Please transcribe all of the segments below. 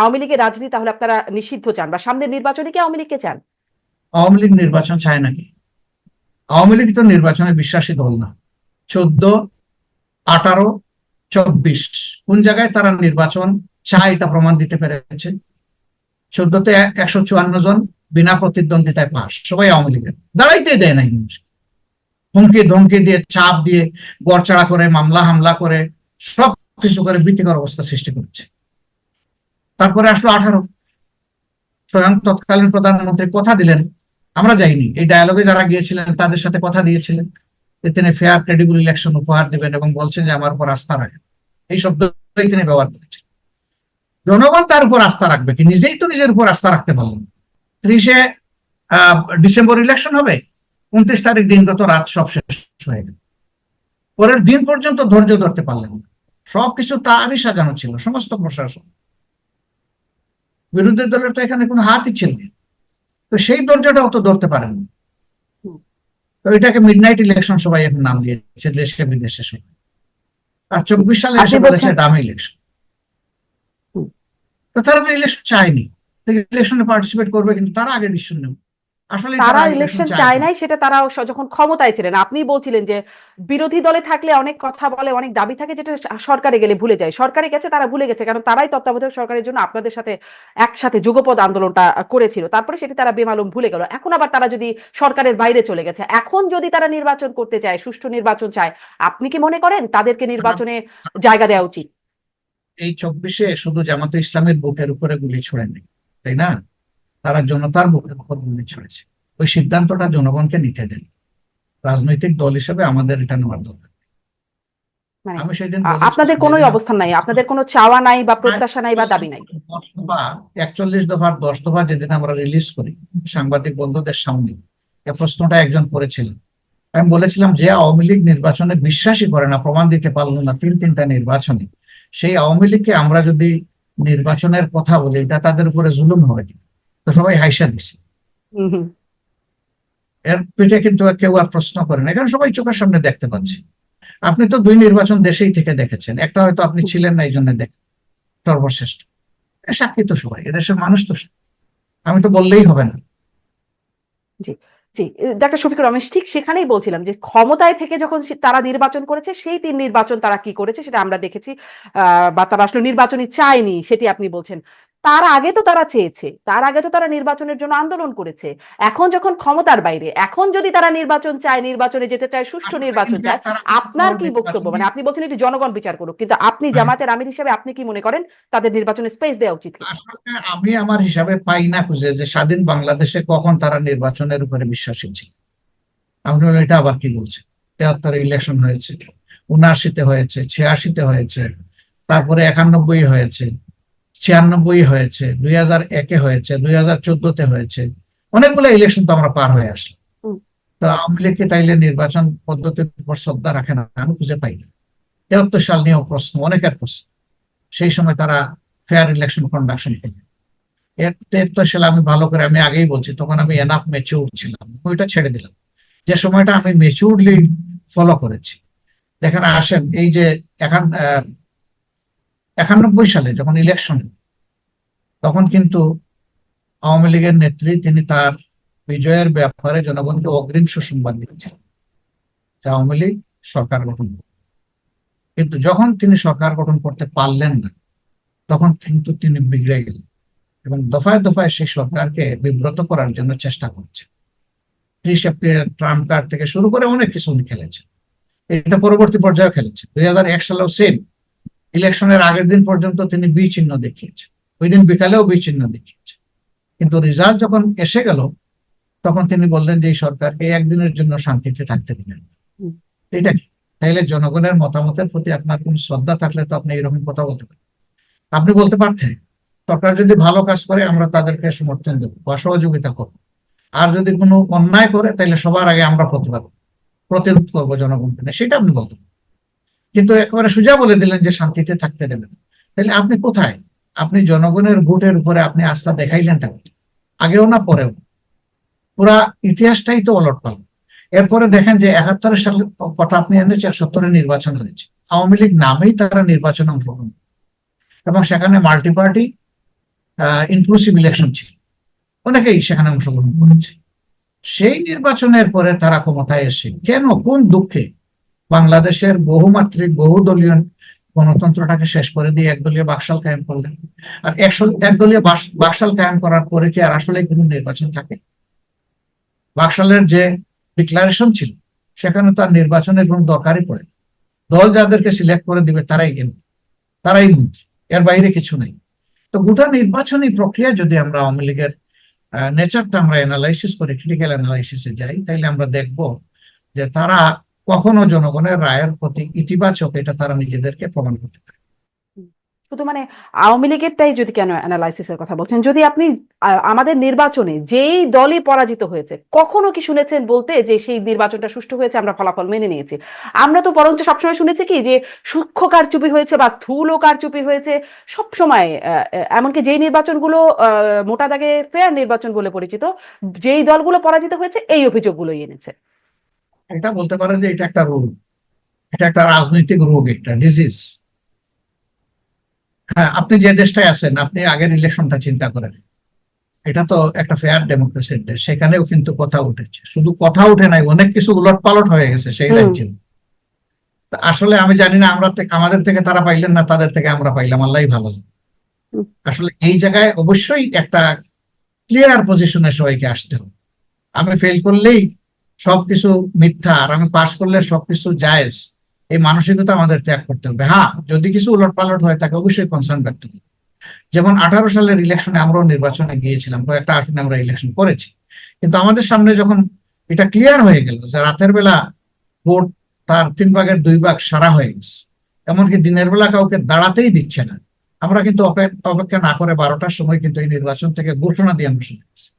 আওয়ামী লীগের রাজনীতি তাহলে আপনারা নিষিদ্ধ চান বা সামনের নির্বাচনে কি আওয়ামী লীগকে চান? আওয়ামী লীগ নির্বাচন চায় নাকি? আওয়ামী লীগ তো নির্বাচনে বিশ্বাসী দল না। চোদ্দ, আঠারো, চব্বিশ। কোন জায়গায় তারা নির্বাচন চায় এটা প্রমাণ দিতে পেরেছে? চোদ্দতে একশো চুয়ান্ন জন বিনা প্রতিদ্বন্দ্বিতায় পাস সবাই আওয়ামী লীগের। দাঁড়াইতে দেয় নাই হুমকি ধমকি দিয়ে, চাপ দিয়ে, গড়চাড়া করে, মামলা হামলা করে সব কিছু করে ভীতিকর অবস্থা সৃষ্টি করেছে। তারপরে আসলো আঠারো। স্বয়ং তৎকালীন প্রধানমন্ত্রী কথা দিলেন, আমরা যাইনি। এই ডায়ালগে যারা গিয়েছিলেন, তাদের সাথে কথা দিয়েছিলেন যে তিনি ফেয়ার ক্রেডিবল ইলেকশন উপহার দেবেন এবং বলছেন যে আমার উপর আস্থা রাখেন। এই শব্দই তিনি ব্যবহার করেছেন। জনগণ তার উপর আস্থা রাখবে কি? নিজেই তো নিজের উপর আস্থা রাখতে পারলেন। ত্রিশে ডিসেম্বর ইলেকশন হবে। উনত্রিশ তারিখ দিনগত রাত সব শেষ হয়ে গেল। পরের দিন পর্যন্ত ধৈর্য ধরতে পারলেন না। সবকিছু তারই সাজানো ছিল, সমস্ত প্রশাসন। বিরোধী দলের তো এখানে কোনো হাতই ছিল তো সেই দরজাটা অত ধরতে পারেনি তো এটাকে মিড নাইট ইলেকশন সবাই এখন নাম দিয়েছে দেশে বিদেশে সবাই। আর চব্বিশ সালে এসে বলেছে দামি ইলেকশন। তো তারা তো ইলেকশন চায়নি। ইলেকশনে পার্টিসিপেট করবে কিন্তু তারা আগে ডিসিশন নেবে। আসলে তারা ইলেকশন চায় নাই সেটা তারা যখন ক্ষমতায় ছিলেন আপনি বলছিলেন যে বিরোধী দলে থাকলে অনেক কথা বলে অনেক দাবি থাকে যেটা সরকারে গেলে ভুলে যায়। সরকারে গেছে তারা ভুলে গেছে কারণ তারাই তত্ত্বাবধায়ক সরকারের জন্য আপনাদের সাথে একসাথে যুগপদ আন্দোলনটা করেছিল। তারপরে সেটি তারা বেমালুম ভুলে গেল। এখন আবার তারা যদি সরকারের বাইরে চলে গেছে এখন যদি তারা নির্বাচন করতে চায় সুষ্ঠু নির্বাচন চায় আপনি কি মনে করেন তাদেরকে নির্বাচনে জায়গা দেওয়া উচিত? এই চব্বিশে শুধু জামাত ইসলামের বুকের উপরে গুলি ছড়েনি তাই না? তারা জনতার উপর গুলি ছড়েছে। ওই সিদ্ধান্তটা জনগণকে নিতে দেন। রাজনৈতিক দল হিসেবে আমাদের এটা নেওয়ার দরকার। মানে আমি সেদিন আপনাদের কোনো অবস্থান নাই আপনাদের কোনো চাওয়া নাই বা প্রত্যাশা নাই বা দাবি নাই? একচল্লিশ দফার দশ দফা যেদিন আমরা রিলিজ করি সাংবাদিক বন্ধুদের সামনে এ প্রশ্নটা একজন করেছিলেন। আমি বলেছিলাম যে আওয়ামী লীগ নির্বাচনে বিশ্বাসই করে না প্রমাণ দিতে পারল না তিন তিনটা নির্বাচনে। সেই আওয়ামী লীগকে আমরা যদি নির্বাচনের কথা বলি এটা তাদের উপরে জুলুম হবে? তো সবাই হাইসা দিছে। এর পিঠে কিন্তু কেউ আর প্রশ্ন করে না এখানে সবাই চোখের সামনে দেখতে পাচ্ছি। আপনি তো দুই নির্বাচন দেশেই থেকে দেখেছেন একটা হয়তো আপনি ছিলেন না এই জন্য দেখ সর্বশ্রেষ্ঠ। সাক্ষী তো সবাই এদেশের মানুষ তো আমি তো বললেই হবে না। জি জি ডাক্তার শফিকুর রমেশ ঠিক সেখানেই বলছিলাম যে ক্ষমতায় থেকে যখন তারা নির্বাচন করেছে সেই তিন নির্বাচন তারা কি করেছে সেটা আমরা দেখেছি। আহ, বা তারা আসলে নির্বাচনই চায়নি সেটি আপনি বলছেন। তার আগে তো তারা চেয়েছে তার আগে তো তারা নির্বাচনের জন্য আন্দোলন করেছে। এখন যখন ক্ষমতার বাইরে এখন যদি তারা নির্বাচন চায় নির্বাচনে যেতে চায় সুষ্ঠু নির্বাচন চায় আপনার কি বক্তব্য? মানে আপনি বলছেন এটি জনগণ বিচার করুক কিন্তু আপনি হ্যাঁ। জামাতের আমির হিসেবে আপনি কি মনে করেন? তাদের নির্বাচনে স্পেস দেওয়া উচিত আমি আমার হিসাবে পাই না খুঁজে যে স্বাধীন বাংলাদেশে কখন তারা নির্বাচনের উপরে বিশ্বাসী ছিল। এটা আবার কি বলছে তেহাত্তরে ইলেকশন হয়েছে উনআশিতে হয়েছে ছিয়াশিতে হয়েছে তারপরে একানব্বই হয়েছে। ছিয়ানব্বই হয়েছে দুই হাজার একে হয়েছে দুই হাজার চোদ্দতে হয়েছে। অনেকগুলো ইলেকশন তো আমরা পার হয়ে আসলাম। তো আওয়ামী লীগকে তাইলে নির্বাচন পদ্ধতির উপর শ্রদ্ধা রাখে না আমি খুঁজে পাই না। তেহাত্তর সাল নিয়েও প্রশ্ন অনেকের প্রশ্ন। সেই সময় তারা ফেয়ার ইলেকশন কন্ডাকশন এর তেহাত্তর সালে আমি ভালো করে আমি আগেই বলছি তখন আমি এনাফ মেচিউর ছিলাম ওইটা ছেড়ে দিলাম। যে সময়টা আমি মেচিউরলি ফলো করেছি। দেখেন আসেন এই যে এখন আহ, একানব্বই সালে যখন ইলেকশন তখন কিন্তু আওয়ামী লীগের নেত্রী তিনি তার বিজয়ের ব্যাপারে জনগণকে অগ্রিম সুসংবাদ দিচ্ছেন যে আওয়ামী লীগ সরকার গঠন। কিন্তু যখন তিনি সরকার গঠন করতে পারলেন না, তখন কিন্তু তিনি বিগড়ে গেলেন এবং দফায় দফায় সেই সরকারকে বিব্রত করার জন্য চেষ্টা করছে ত্রিশ এপ্রিল ট্রাম্প কার্ড থেকে শুরু করে অনেক কিছু উনি খেলেছেন। এটা পরবর্তী পর্যায়ে খেলেছে দুই হাজার এক সালেও সেম ইলেকশনের আগের দিন পর্যন্ত তিনি বি চিহ্ন দেখিয়েছেন। ওই দিন বিকালেও বি চিহ্ন দেখিয়েছে কিন্তু রেজাল্ট যখন এসে গেল তখন তিনি বললেন যে এই সরকারকে একদিনের জন্য শান্তিতে থাকতে দিলেন এটা কি? তাইলে জনগণের মতামতের প্রতি আপনার কোন শ্রদ্ধা থাকলে তো আপনি এরকম কথা বলতে পারেন। আপনি বলতে পারতেন সরকার যদি ভালো কাজ করে আমরা তাদেরকে সমর্থন দেবো বা সহযোগিতা করব। আর যদি কোনো অন্যায় করে তাহলে সবার আগে আমরা প্রতিবাদ প্রতিরোধ করব জনগণকে সেটা আপনি বলতেন কিন্তু একেবারে সোজা বলে দিলেন যে শান্তিতে থাকতে দেবেন। তাহলে আপনি কোথায়? আপনি জনগণের ভোটের উপরে আপনি আস্থা দেখাইলেন? আগেও না, পরেও পুরা ইতিহাসটাই তো অলট পাল এরপরে দেখেন যে একাত্তরের সালে কথা আপনি এনেছেন সত্তরে নির্বাচন হয়েছে। আওয়ামী লীগ নামেই তারা নির্বাচনে অংশগ্রহণ এবং সেখানে মাল্টি পার্টি ইনক্লুসিভ ইলেকশন ছিল। অনেকেই সেখানে অংশগ্রহণ করেছে। সেই নির্বাচনের পরে তারা ক্ষমতায় এসে কেন, কোন দুঃখে বাংলাদেশের বহুমাত্রিক, বহুদলীয় গণতন্ত্রটাকে শেষ করে দিয়ে একদলীয় বাকশাল কায়েম করলেন। আর একদলীয় বাকশাল কায়েম করার পরে কি আর আসলে কোনো নির্বাচন থাকে? বাকশালের যে ডিক্লারেশন ছিল, সেখানে তো আর নির্বাচনের কোনো দরকারই পড়ে দল যাদেরকে সিলেক্ট করে দিবে, তারাই এম তারাই মন্ত্রী। এর বাইরে কিছু নেই। তো গোটা নির্বাচনী প্রক্রিয়া যদি আমরা আওয়ামী লীগের নেচারটা আমরা অ্যানালাইসিস করি ক্রিটিক্যাল অ্যানালাইসিসে যাই তাহলে আমরা দেখব যে তারা কখনো জনগণের রায়ের প্রতি ইতিবাচক এটা তারা নিজেদেরকে প্রমাণ করতে পারে। শুধু মানে আওয়ামী লীগেরটাই যদি কেন অ্যানালাইসিসের কথা বলছেন যদি আপনি আমাদের নির্বাচনে যেই দলই পরাজিত হয়েছে কখনো কি শুনেছেন বলতে যে সেই নির্বাচনটা সুষ্ঠু হয়েছে আমরা ফলাফল মেনে নিয়েছি? আমরা তো বরঞ্চ সবসময় শুনেছি কি যে সূক্ষ্ম কারচুপি হয়েছে বা স্থূল কারচুপি হয়েছে সবসময় আহ, আহ, এমনকি যেই নির্বাচনগুলো মোটা দাগে ফেয়ার নির্বাচন বলে পরিচিত যেই দলগুলো পরাজিত হয়েছে এই অভিযোগগুলোই এনেছে। এটা বলতে পারে যে এটা একটা রোগ। এটা একটা রাজনৈতিক রোগ একটা ডিজিজ হ্যাঁ আপনি যে দেশটায় আছেন আপনি আগের ইলেকশনটা চিন্তা করেন। এটা তো একটা ফেয়ার ডেমোক্রেসির দেশ সেখানেও কিন্তু কথা উঠেছে। শুধু কথা উঠে নাই অনেক কিছু উলট পালট হয়ে গেছে সেই। রাজ্যে। আসলে আমি জানি না আমরা আমাদের থেকে তারা পাইলেন না তাদের থেকে আমরা পাইলাম আল্লাহ ভালো। আসলে এই জায়গায় অবশ্যই একটা ক্লিয়ার পজিশনে সবাইকে আসতে হবে। আমি ফেল করলেই সবকিছু মিথ্যা আর আমি পাশ করলে সবকিছু জায়েজ। এই মানসিকতা আমাদের ত্যাগ করতে হবে। হ্যাঁ যদি কিছু উলট পালট হয়, তাকে অবশ্যই কনসার্ন ব্যক্ত করতে হবে। যেমন আঠারো সালের ইলেকশনে আমরাও নির্বাচনে গিয়েছিলাম, কয়েকটা আসনে আমরা ইলেকশন করেছি। কিন্তু আমাদের সামনে যখন এটা ক্লিয়ার হয়ে গেল যে রাতের বেলা ভোট তার তিন ভাগের দুই ভাগ সারা হয়ে গেছে, এমনকি দিনের বেলা কাউকে দাঁড়াতেই দিচ্ছে না। আমরা কিন্তু অপে- অপেক্ষা না করে বারোটার সময় কিন্তু এই নির্বাচন থেকে ঘোষণা দিয়ে আমরা শুনে গেছি যে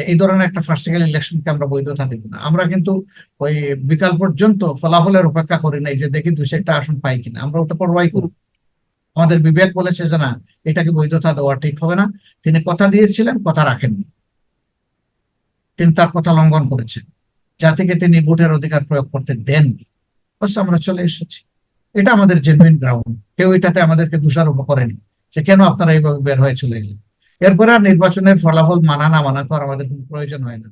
এই ধরনের একটা ফার্স্টিক্যাল ইলেকশনকে আমরা বৈধতা দেব না। আমরা কিন্তু ওই বিকাল পর্যন্ত ফলাফলের অপেক্ষা করি নাই যে দেখি দুই একটা আসন পাই কিনা। আমরা ওটা পরবাই করি। আমাদের বিবেক বলেছে যে না, এটাকে বৈধতা দেওয়া ঠিক হবে না। তিনি কথা দিয়েছিলেন, কথা রাখেননি। তিনি তার কথা লঙ্ঘন করেছেন। জাতিকে তিনি ভোটের অধিকার প্রয়োগ করতে অবশ্য আমরা চলে এসেছি। এটা আমাদের জেনুইন গ্রাউন্ড কেউ এটাতে আমাদেরকে দোষারোপ করেনি যে কেন আপনারা এইভাবে বের হয়ে চলে গেলেন এরপরে আর নির্বাচনের ফলাফল মানা না মানা তো আমাদের কোনো প্রয়োজন হয় না।